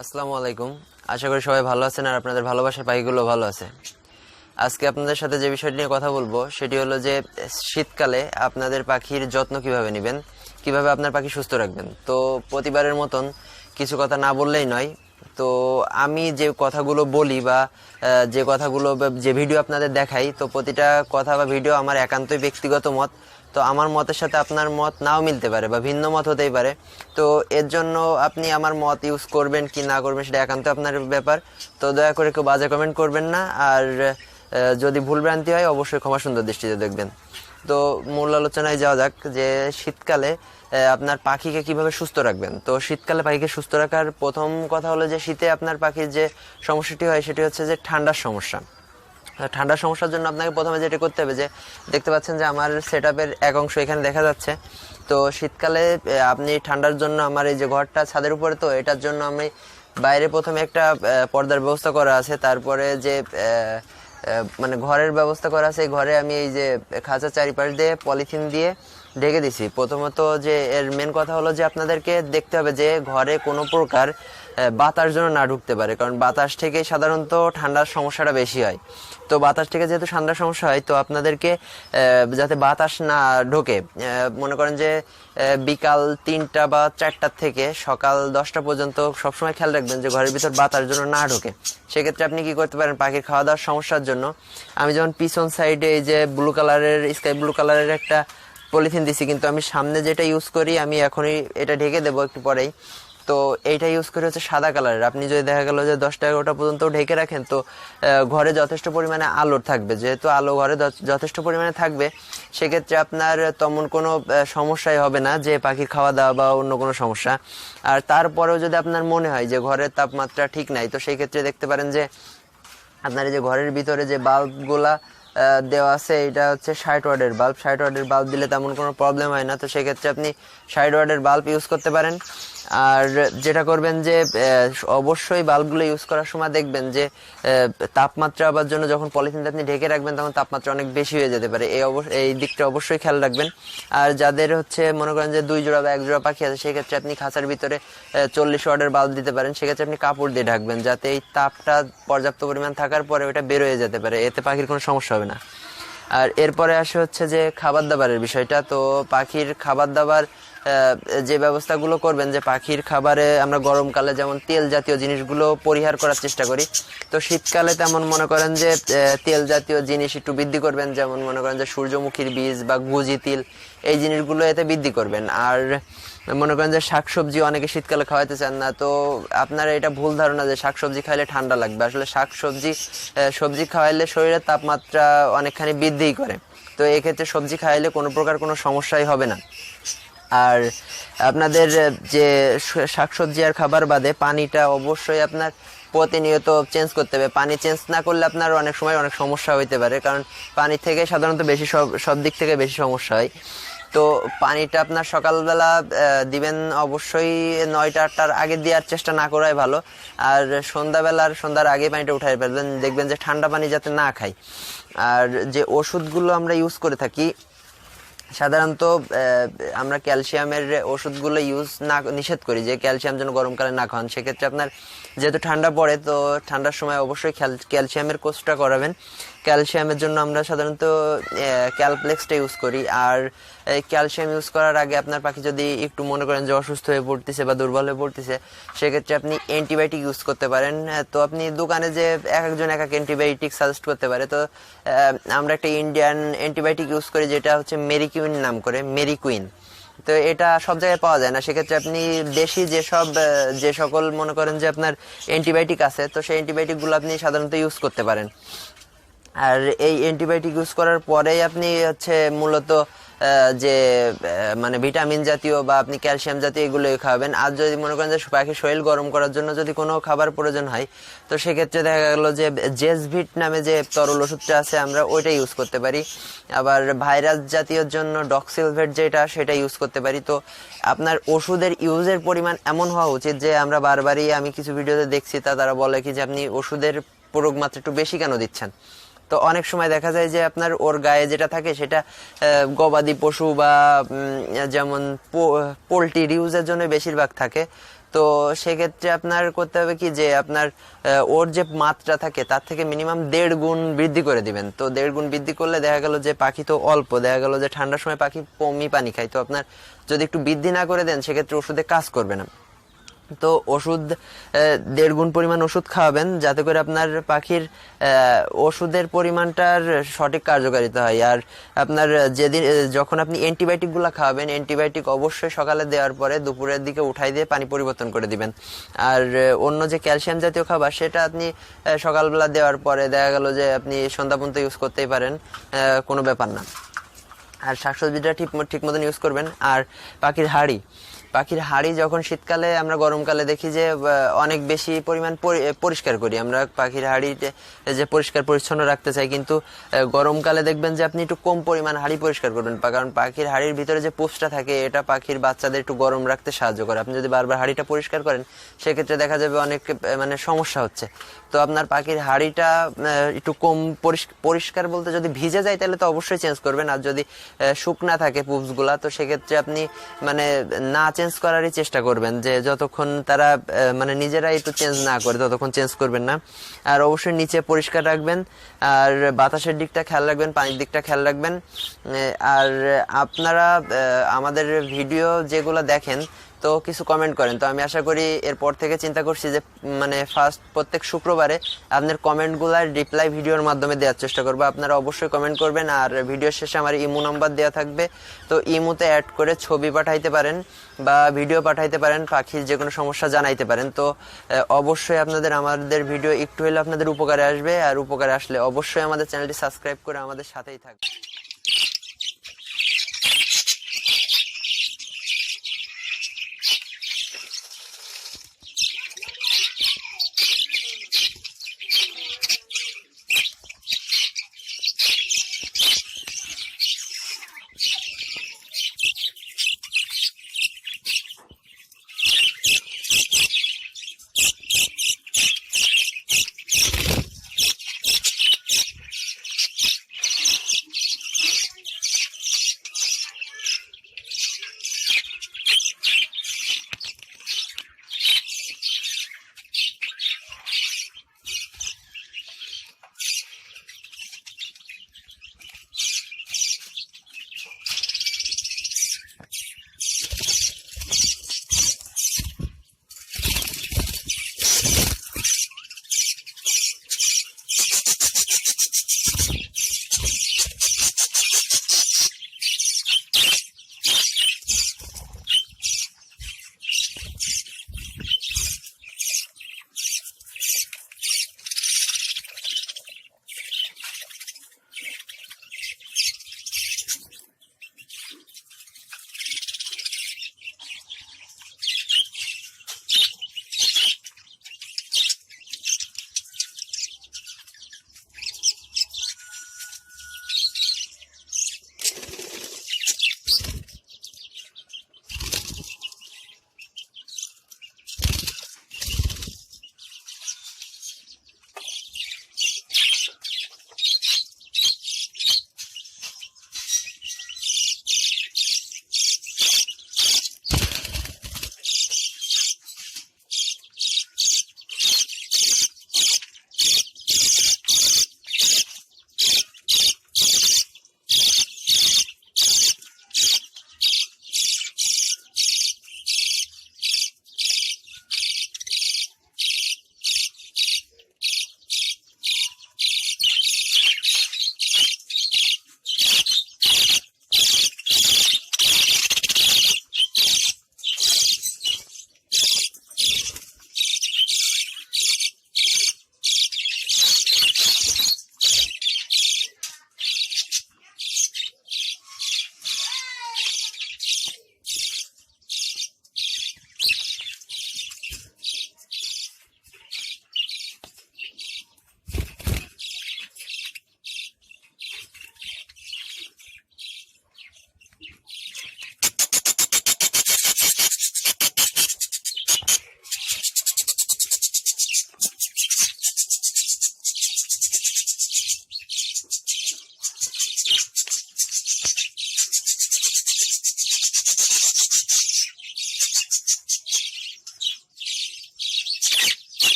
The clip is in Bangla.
আসসালামু আলাইকুম। আশা করি সবাই ভালো আছেন আর আপনাদের ভালোবাসার পাখিগুলো ভালো আছে। আজকে আপনাদের সাথে যে বিষয়টি নিয়ে কথা বলব, সেটি হলো যে শীতকালে আপনাদের পাখির যত্ন কীভাবে নেবেন, কীভাবে আপনার পাখি সুস্থ রাখবেন। তো প্রতিবারের মতন কিছু কথা না বললেই নয় তো আমি যে কথাগুলো বলি বা যে কথাগুলো যে ভিডিও আপনাদের দেখাই, তো প্রতিটা কথা বা ভিডিও আমার একান্তই ব্যক্তিগত মত। তো আমার মতের সাথে আপনার মত নাও মিলতে পারে বা ভিন্ন মত হতেই পারে। তো এর জন্য আপনি আমার মত ইউজ করবেন কি না করবেন সেটা একান্ত আপনার ব্যাপার। তো দয়া করে কেউ বাজে কমেন্ট করবেন না। আর যদি ভুলভ্রান্তি হয়, অবশ্যই ক্ষমা সুন্দর দৃষ্টিতে দেখবেন। তো মূল আলোচনায় যাওয়া যাক যে শীতকালে আপনার পাখিকে কীভাবে সুস্থ রাখবেন? তো শীতকালে পাখিকে সুস্থ রাখার প্রথম কথা হলো যে শীতে আপনার পাখির যে সমস্যাটি হয়, সেটি হচ্ছে যে ঠান্ডার সমস্যা। ঠান্ডার সমস্যার জন্য আপনাকে প্রথমে যেটা করতে হবে যে, দেখতে পাচ্ছেন যে আমার সেট এক অংশ এখানে দেখা যাচ্ছে। তো শীতকালে আপনি ঠান্ডার জন্য আমার এই যে ঘরটা ছাদের উপরে, তো এটার জন্য আমি বাইরে প্রথমে একটা পর্দার ব্যবস্থা করা আছে। তারপরে যে মানে ঘরের ব্যবস্থা করা আছে। ঘরে আমি এই যে খাঁচা চারিপাশ দিয়ে পলিথিন দিয়ে ঢেকে দিছি। প্রথমত যে এর মেন কথা হলো যে আপনাদেরকে দেখতে হবে যে ঘরে কোনো প্রকার বাতাস যেন না ঢুকতে পারে, কারণ বাতাস থেকে সাধারণত ঠান্ডার সমস্যাটা বেশি হয়। তো বাতাস থেকে যেহেতু ঠান্ডার সমস্যা হয়, তো আপনাদেরকে যাতে বাতাস না ঢোকে মনে করেন যে বিকাল তিনটা বা চারটার থেকে সকাল দশটা পর্যন্ত সবসময় খেয়াল রাখবেন যে, ঘরের ভিতর বাতাস যেন না ঢোকে। সেক্ষেত্রে আপনি কি করতে পারেন, পাখির খাওয়া দাওয়ার সমস্যার জন্য আমি যেমন পিছন সাইডে এই যে ব্লু কালারের স্কাই ব্লু কালারের একটা পলিথিন দিছি, কিন্তু আমি সামনে যেটা ইউজ করি, আমি এখনই এটা ঢেকে দেবো একটু পরেই। তো এইটা ইউজ করে হচ্ছে সাদা কালারের আপনি যদি দেখা গেল যে দশটা এগারোটা পর্যন্ত ঢেকে রাখেন, তো ঘরে যথেষ্ট পরিমাণে আলোর থাকবে। যেহেতু আলো ঘরে যথেষ্ট পরিমাণে থাকবে, সেক্ষেত্রে আপনার তেমন কোনো সমস্যাই হবে না যে পাখির খাওয়া দাওয়া বা অন্য কোনো সমস্যা। আর তারপরেও যদি আপনার মনে হয় যে ঘরের তাপমাত্রা ঠিক নাই, তো সেই ক্ষেত্রে দেখতে পারেন যে আপনার যে ঘরের ভিতরে যে বাল্বগুলা দেওয়া আছে এটা হচ্ছে ষাট ওয়ার্ডের বাল্ব ষাট ওয়ার্ডের বাল্ব দিলে তেমন কোনো প্রবলেম হয় না, তো সেক্ষেত্রে আপনি ষাট ওয়ার্ডের বাল্ব ইউজ করতে পারেন। আর যেটা করবেন যে অবশ্যই বাল্বগুলো ইউজ করার সময় দেখবেন যে তাপমাত্রা আবার জন্য যখন পলিথিনটা আপনি ঢেকে রাখবেন তখন তাপমাত্রা অনেক বেশি হয়ে যেতে পারে। এই এই দিকটা অবশ্যই খেয়াল রাখবেন। আর যাদের হচ্ছে, মনে করেন যে দুই জোড়া বা এক জোড়া পাখি আছে, সেক্ষেত্রে আপনি খাঁচার ভিতরে চল্লিশ ওয়ার্ডের বাল্ব দিতে পারেন। সেক্ষেত্রে আপনি কাপড় দিয়ে ঢাকবেন যাতে এই তাপটা পর্যাপ্ত পরিমাণ থাকার পরে ওটা বের হয়ে যেতে পারে। এতে পাখির কোনো সমস্যা হবে না। আর এরপরে আসে হচ্ছে যে খাবার দাবারের বিষয়টা। তো পাখির খাবার দাবার যে ব্যবস্থাগুলো করবেন যে পাখির খাবারে আমরা গরমকালে যেমন তেল জাতীয় জিনিসগুলো পরিহার করার চেষ্টা করি, তো শীতকালে তেমন মনে করেন যে তেল জাতীয় জিনিস একটু বৃদ্ধি করবেন, যেমন মনে করেন যে সূর্যমুখীর বীজ বা গুজি তিল, এই জিনিসগুলো এতে বৃদ্ধি করবেন। আর মনে করেন যে শাকসবজি অনেকে শীতকালে খাওয়াতে চান না, তো আপনারা এটা ভুল ধারণা যে শাকসবজি খাইলে ঠান্ডা লাগবে। আসলে শাকসবজি সবজি খাওয়াইলে শরীরের তাপমাত্রা অনেকখানি বৃদ্ধিই করে। তো এক্ষেত্রে সবজি খাইলে কোনো প্রকার কোনো সমস্যাই হবে না। আর আপনাদের যে শাকসবজি আর খাবার বাদে পানিটা অবশ্যই আপনার প্রতিনিয়ত চেঞ্জ করতে হবে। পানি চেঞ্জ না করলে আপনার অনেক সময় অনেক সমস্যা হইতে পারে, কারণ পানি থেকে সাধারণত বেশি সব সব দিক থেকে বেশি সমস্যা হয়। তো পানিটা আপনার সকালবেলা দিবেন অবশ্যই নয়টা আটটার আগে দেওয়ার চেষ্টা না করাই ভালো। আর সন্ধ্যাবেলার, সন্ধ্যার আগে পানিটা উঠাই ফেলবেন, দেখবেন যে ঠান্ডা পানি যাতে না খাই। আর যে ওষুধগুলো আমরা ইউজ করে থাকি, সাধারণত আমরা ক্যালসিয়ামের ওষুধগুলো ইউজ না, নিষেধ করি যে ক্যালসিয়াম যেন গরমকালে না খান সেক্ষেত্রে আপনার যেহেতু ঠান্ডা পড়ে, তো ঠান্ডার সময় অবশ্যই ক্যালসিয়ামের কোর্সটা করাবেন। ক্যালসিয়ামের জন্য আমরা সাধারণত ক্যালপ্লেক্সটা ইউজ করি। আর ক্যালসিয়াম ইউজ করার আগে আপনার পাখি যদি একটু মনে করেন যে অসুস্থ হয়ে পড়তেছে বা দুর্বল হয়ে পড়তেছে, সেক্ষেত্রে আপনি অ্যান্টিবায়োটিক ইউজ করতে পারেন। তো আপনি দোকানে যে এক একজন এক এক অ্যান্টিবায়োটিক সাজেস্ট করতে পারে। তো আমরা একটা ইন্ডিয়ান অ্যান্টিবায়োটিক ইউজ করি যেটা হচ্ছে মেরিকুইন নাম করে মেরিকুইন তো এটা সব জায়গায় পাওয়া যায় না। সেক্ষেত্রে আপনি দেশি যেসব যে সকল মনে করেন যে আপনার অ্যান্টিবায়োটিক আছে, তো সেই অ্যান্টিবায়োটিকগুলো আপনি সাধারণত ইউজ করতে পারেন। আর এই অ্যান্টিবায়োটিক ইউজ করার পরেই আপনি হচ্ছে মূলত যে মানে ভিটামিন জাতীয় বা আপনি ক্যালসিয়াম জাতীয় এগুলো খাওয়াবেন। আর যদি মনে করেন যে পাখির শরীর গরম করার জন্য যদি কোনো খাবার প্রয়োজন হয়, তো সেক্ষেত্রে দেখা গেল যে জেসভিট নামে যে তরল ওষুধটা আছে, আমরা ওইটা ইউজ করতে পারি। আবার ভাইরাস জাতীয়র জন্য ডক্সিলভেট যেটা, সেটা ইউজ করতে পারি। তো আপনার ওষুধের ইউজের পরিমাণ এমন হওয়া উচিত যে, আমরা বারবারই আমি কিছু ভিডিওতে দেখছি, তা তারা বলে কি যে আপনি ওষুধের প্রয়োগ মাত্রা একটু বেশি কেন দিচ্ছেন? তো অনেক সময় দেখা যায় যে আপনার ওর গায়ে যেটা থাকে সেটা গবাদি পশু বা যেমন পোলট্রির ইউজের জন্য বেশিরভাগ থাকে। তো সেক্ষেত্রে আপনার করতে হবে কি যে আপনার ওর যে মাত্রা থাকে তার থেকে মিনিমাম দেড় গুণ বৃদ্ধি করে দিবেন। তো দেড় গুণ বৃদ্ধি করলে দেখা গেল যে পাখি তো অল্প, দেখা গেল যে ঠান্ডার সময় পাখি কমই পানি খায়। তো আপনার যদি একটু বৃদ্ধি না করে দেন, সেক্ষেত্রে ওষুধে কাজ করবে না। তো ওষুধ দেড় গুণ পরিমাণ ওষুধ খাওয়াবেন যাতে করে আপনার পাখির ওষুধের পরিমাণটার সঠিক কার্যকারিতা হয়। আর আপনার যেদিন যখন আপনি অ্যান্টিবায়োটিকগুলা খাওয়াবেন, অ্যান্টিবায়োটিক অবশ্যই সকালে দেওয়ার পরে দুপুরের দিকে উঠাই দিয়ে পানি পরিবর্তন করে দিবেন। আর অন্য যে ক্যালসিয়াম জাতীয় খাবার, সেটা আপনি সকালবেলা দেওয়ার পরে দেখা গেল যে আপনি সন্ধ্যা ইউজ করতেই পারেন কোনো ব্যাপার না। আর শাকসবজিটা ঠিক ঠিক মতন ইউজ করবেন। আর পাখির হাড়ি পাখির হাড়ি যখন শীতকালে আমরা গরমকালে দেখি যে অনেক বেশি পরিমাণ পরিষ্কার করি। আমরা পাখির হাড়ি যে পরিষ্কার পরিচ্ছন্ন রাখতে চাই, কিন্তু গরমকালে দেখবেন যে আপনি একটু কম পরিমাণ হাড়ি পরিষ্কার করবেন। কারণ পাখির হাড়ির ভিতরে যে পুপসটা থাকে, এটা পাখির বাচ্চাদের একটু গরম রাখতে সাহায্য করে। আপনি যদি বারবার হাড়িটা পরিষ্কার করেন, সেক্ষেত্রে দেখা যাবে অনেক মানে সমস্যা হচ্ছে। তো আপনার পাখির হাড়িটা একটু কম পরিষ্ক- পরিষ্কার বলতে যদি ভিজে যায়, তাহলে তো অবশ্যই চেঞ্জ করবেন। আর যদি শুকনা থাকে পুপসগুলা তো সেক্ষেত্রে আপনি মানে না চেঞ্জ করারই চেষ্টা করবেন, যে যতক্ষণ তারা মানে নিজেরাই একটু চেঞ্জ না করে ততক্ষণ চেঞ্জ করবেন না। আর অবশ্যই নিচে পরিষ্কার রাখবেন, আর বাতাসের দিকটা খেয়াল রাখবেন, পানির দিকটা খেয়াল রাখবেন। আর আপনারা আমাদের ভিডিও যেগুলো দেখেন তো কিছু কমেন্ট করেন। তো আমি আশা করি এরপর থেকে চিন্তা করছি যে মানে ফার্স্ট প্রত্যেক শুক্রবারে আপনার কমেন্টগুলার রিপ্লাই ভিডিওর মাধ্যমে দেওয়ার চেষ্টা করব। আপনারা অবশ্যই কমেন্ট করবেন আর ভিডিওর শেষে আমার ইমো নাম্বার দেওয়া থাকবে। তো ইমোতে অ্যাড করে ছবি পাঠাইতে পারেন বা ভিডিও পাঠাইতে পারেন, পাখির যে কোনো সমস্যা জানাইতে পারেন। তো অবশ্যই আপনাদের, আমাদের ভিডিও একটু হলে আপনাদের উপকারে আসবে। আর উপকারে আসলে অবশ্যই আমাদের চ্যানেলটি সাবস্ক্রাইব করে আমাদের সাথেই থাকবে।